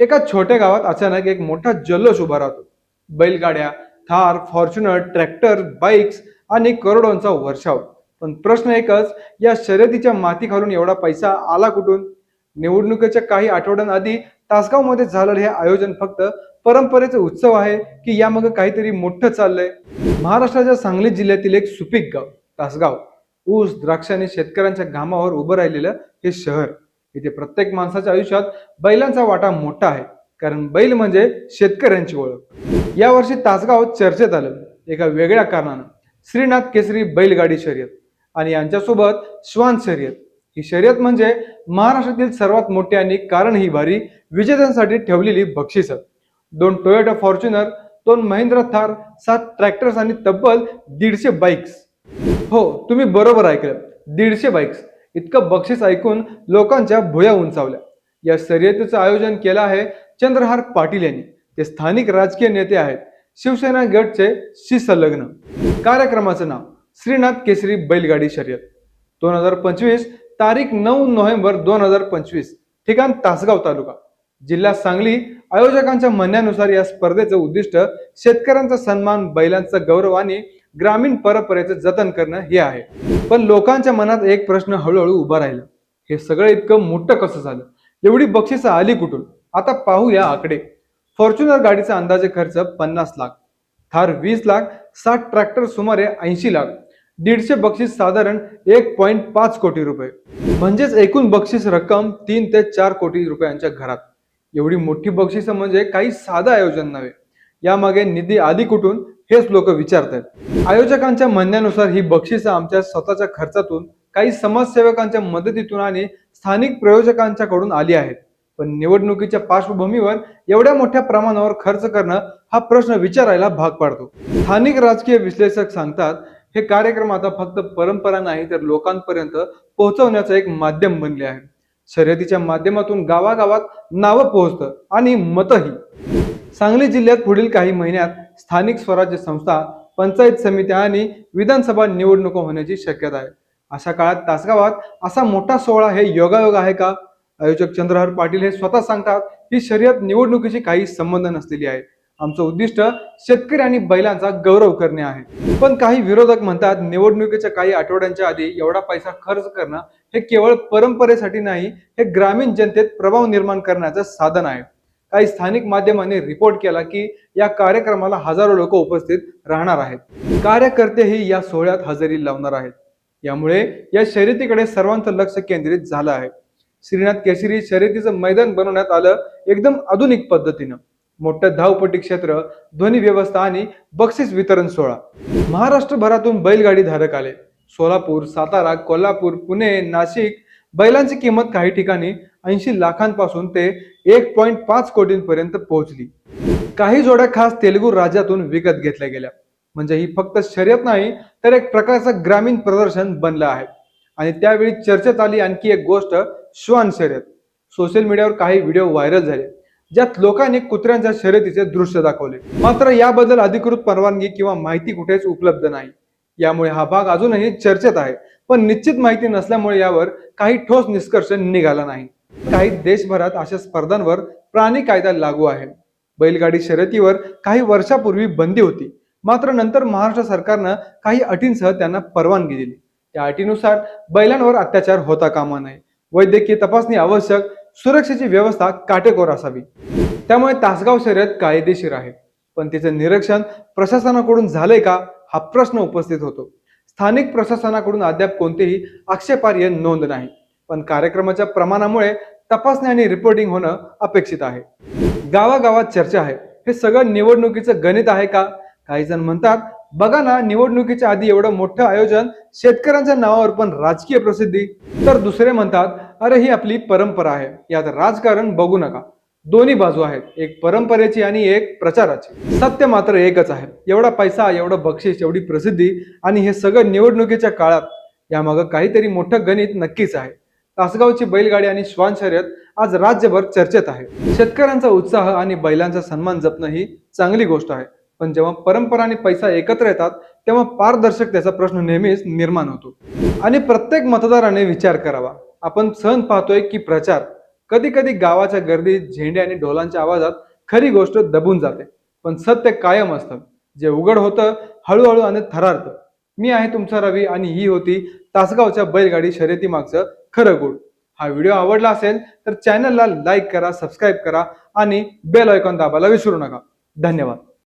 एका छोट्या गावात अचानक एक मोठा जल्लोष उभा राहतो. बैलगाड्या थार फॉर्च्युनर ट्रॅक्टर बाईक्स आणि करोडोंचा वर्षाव. पण प्रश्न एकच या शर्यतीच्या माती खालून एवढा पैसा आला कुठून? निवडणुकीच्या काही आठवड्यांआधी तासगावमध्ये झालेलं हे आयोजन फक्त परंपरेचे उत्सव आहे की यामागे काहीतरी मोठं चाललंय? महाराष्ट्राच्या सांगली जिल्ह्यातील एक सुपीक गाव तासगाव. ऊस द्राक्षाने शेतकऱ्यांच्या घामावर उभं राहिलेलं हे शहर. इथे प्रत्येक माणसाच्या आयुष्यात बैलांचा वाटा मोठा आहे. कारण बैल म्हणजे शेतकऱ्यांची ओळख. यावर्षी तासगाव चर्चेत आलं. एका वेगळ्या कारणानं. श्रीनाथ केसरी बैलगाडी शर्यत आणि यांच्यासोबत श्वान शर्यत. ही शर्यत म्हणजे महाराष्ट्रातील सर्वात मोठी आणि कारण ही भारी विजेत्यांसाठी ठेवलेली बक्षिसं. दोन टोयोटा फॉर्च्युनर दोन महिंद्रा थार सात ट्रॅक्टर्स आणि तब्बल दीडशे बाईक्स. हो तुम्ही बरोबर ऐकलं. दीडशे बाईक्स. इतकं बक्षीस ऐकून लोकांच्या भुया उंचावल्या. या शर्यतीचं आयोजन केलं आहे चंद्रहार पाटील यांनी. ते स्थानिक राजकीय नेते आहेत. शिवसेना गटचे शी संलग्न कार्यक्रमाचं नाव श्रीनाथ केसरी बैलगाडी शर्यत. दोन हजार पंचवीस तारीख नऊ नोव्हेंबर दोन हजार पंचवीस ठिकाण तासगाव तालुका. जिल्हा सांगली आयोजकांच्या म्हणण्यानुसार या स्पर्धेचं उद्दिष्ट शेतकऱ्यांचा सन्मान बैलांचा गौरव आणि ग्रामीण परंपरेचं जतन करणं हे आहे. पण लोकांच्या मनात एक प्रश्न हळूहळू उभा राहिला. हे सगळं इतकं मोठं कसं झालं? एवढी बक्षिसं आली कुठून? आता पाहू या आकडे. फॉर्च्युनर गाडीचा अंदाजे खर्च पन्नास लाख. थार वीस लाख साठ ट्रॅक्टर सुमारे ऐंशी लाख. दीडशे बक्षीस साधारण एक पॉईंट पाच कोटी रुपये. म्हणजेच एकूण बक्षीस रक्कम तीन ते चार कोटी रुपयांच्या घरात. एवढी मोठी बक्षिसं म्हणजे काही साधं आयोजन नव्हे. यामागे निधी आली कुठून? हेच लोक विचारतात आयोजकांच्या म्हणण्यानुसार ही बक्षिस आमच्या स्वतःच्या खर्चातून काही समाजसेवकांच्या मदतीतून आणि स्थानिक प्रयोजकांच्याकडून आली आहेत. पण निवडणुकीच्या पार्श्वभूमीवर एवढ्या मोठ्या प्रमाणावर खर्च करणं हा प्रश्न विचारायला भाग पाडतो. स्थानिक राजकीय विश्लेषक सांगतात हे कार्यक्रम आता फक्त परंपरा नाही तर लोकांपर्यंत पोहोचवण्याचं एक माध्यम बनले आहे. शर्यतीच्या माध्यमातून गावागावात नावं पोहोचतं आणि मतही. सांगली जिल्ह्यात पुढील काही महिन्यात स्थानिक स्वराज्य संस्था पंचायत समित्या आणि विधानसभा निवडणुका होण्याची शक्यता आहे. अशा काळात तासगावात असा मोठा सोहळा हे योगायोग आहे का? आयोजक चंद्रहर पाटील हे स्वतः सांगतात ही शर्यत निवडणुकीशी काही संबंध नसलेली आहे. आमचं उद्दिष्ट शेतकरी आणि बैलांचा गौरव करणे आहे. पण काही विरोधक म्हणतात निवडणुकीच्या काही आठवड्यांच्या आधी एवढा पैसा खर्च करणं हे केवळ परंपरेसाठी नाही हे ग्रामीण जनतेत प्रभाव निर्माण करण्याचं साधन आहे. काही स्थानिक माध्यमांनी रिपोर्ट केला की या कार्यक्रमाला हजारो लोक उपस्थित राहणार आहेत. कार्यकर्तेही या सोहळ्यात हजेरी लावणार आहेत. यामुळे या शर्यतीकडे सर्वांचं लक्ष केंद्रित झालं आहे. श्रीनाथ केशरी शर्यतीचं मैदान बनवण्यात आलं एकदम आधुनिक पद्धतीनं. मोठं धावपट्टी क्षेत्र ध्वनी व्यवस्था आणि बक्षीस वितरण सोहळा. महाराष्ट्रभरातून बैलगाडी धारक आले. सोलापूर सातारा कोल्हापूर पुणे नाशिक बैलांची किंमत काही ठिकाणी ऐंशी लाखांपासून ते एक पॉईंट पाच कोटींपर्यंत पोहोचली. काही जोड्या खास तेलुगू राज्यातून विकत घेतल्या गेल्या. म्हणजे ही फक्त शर्यत नाही तर एक प्रकारचं ग्रामीण प्रदर्शन बनलं आहे. आणि त्यावेळी चर्चेत आली आणखी एक गोष्ट श्वान शर्यत. सोशल मीडियावर काही व्हिडिओ व्हायरल झाले ज्यात लोकांनी कुत्र्यांच्या शर्यतीचे दृश्य दाखवले. मात्र याबद्दल अधिकृत परवानगी किंवा माहिती कुठेच उपलब्ध नाही. यामुळे हा भाग अजूनही चर्चेत आहे. पण निश्चित माहिती नसल्यामुळे यावर काही ठोस निष्कर्ष निघाला नाही. काही देशभरात अशा स्पर्धांवर प्राणी कायदा लागू आहे. बैलगाडी शर्यतीवर काही वर्षापूर्वी बंदी होती. मात्र नंतर महाराष्ट्र सरकारनं काही अटींसह त्यांना परवानगी दिली. त्या अटीनुसार बैलांवर अत्याचार होता कामा नये. वैद्यकीय तपासणी आवश्यक सुरक्षेची व्यवस्था काटेकोर असावी. त्यामुळे तासगाव शर्यत कायदेशीर आहे. पण तिचे निरीक्षण प्रशासनाकडून झालंय का? हा प्रश्न उपस्थित होतो. स्थानिक प्रशासनाकडून अद्याप कोणतेही आक्षेपार्ह नोंद नाही. पण कार्यक्रमाच्या प्रमाणामुळे तपासणी आणि रिपोर्टिंग होणं अपेक्षित आहे. गावागावात चर्चा आहे. हे सगळं निवडणुकीचं गणित आहे का? काही जण म्हणतात बघा ना निवडणुकीच्या आधी एवढं मोठं आयोजन शेतकऱ्यांच्या नावावर पण राजकीय प्रसिद्धी. तर दुसरे म्हणतात अरे ही आपली परंपरा आहे. यात राजकारण बघू नका. दोन्ही बाजू आहेत. एक परंपरेची आणि एक प्रचाराची. सत्य मात्र एकच आहे. एवढा पैसा एवढं बक्षीस एवढी प्रसिद्धी आणि हे सगळं निवडणुकीच्या काळात यामागं काहीतरी मोठं गणित नक्कीच आहे. तासगावची बैलगाडी आणि श्वान शर्यत आज राज्यभर चर्चेत आहे. शेतकऱ्यांचा उत्साह आणि बैलांचा सन्मान जपणं ही चांगली गोष्ट आहे. पण जेव्हा परंपरा आणि पैसा एकत्र येतात तेव्हा पारदर्शकतेचा प्रश्न नेहमीच निर्माण होतो. आणि प्रत्येक मतदाराने विचार करावा. आपण सण पाहतोय की प्रचार कधी कधी गावाच्या गर्दीत झेंडे आणि ढोलांच्या आवाजात खरी गोष्ट दबून जाते. पण सत्य कायम असतं. जे उघड होतं हळूहळू आणि थरारतं. मी आहे तुमचा रवी आणि ही होती तासगावच्या बैलगाडी शर्यती मागचं खरं गुड हा व्हिडिओ आवडला असेल तर चॅनलला लाईक करा सबस्क्राईब करा आणि बेल आयकॉन दाबायला विसरू नका. धन्यवाद.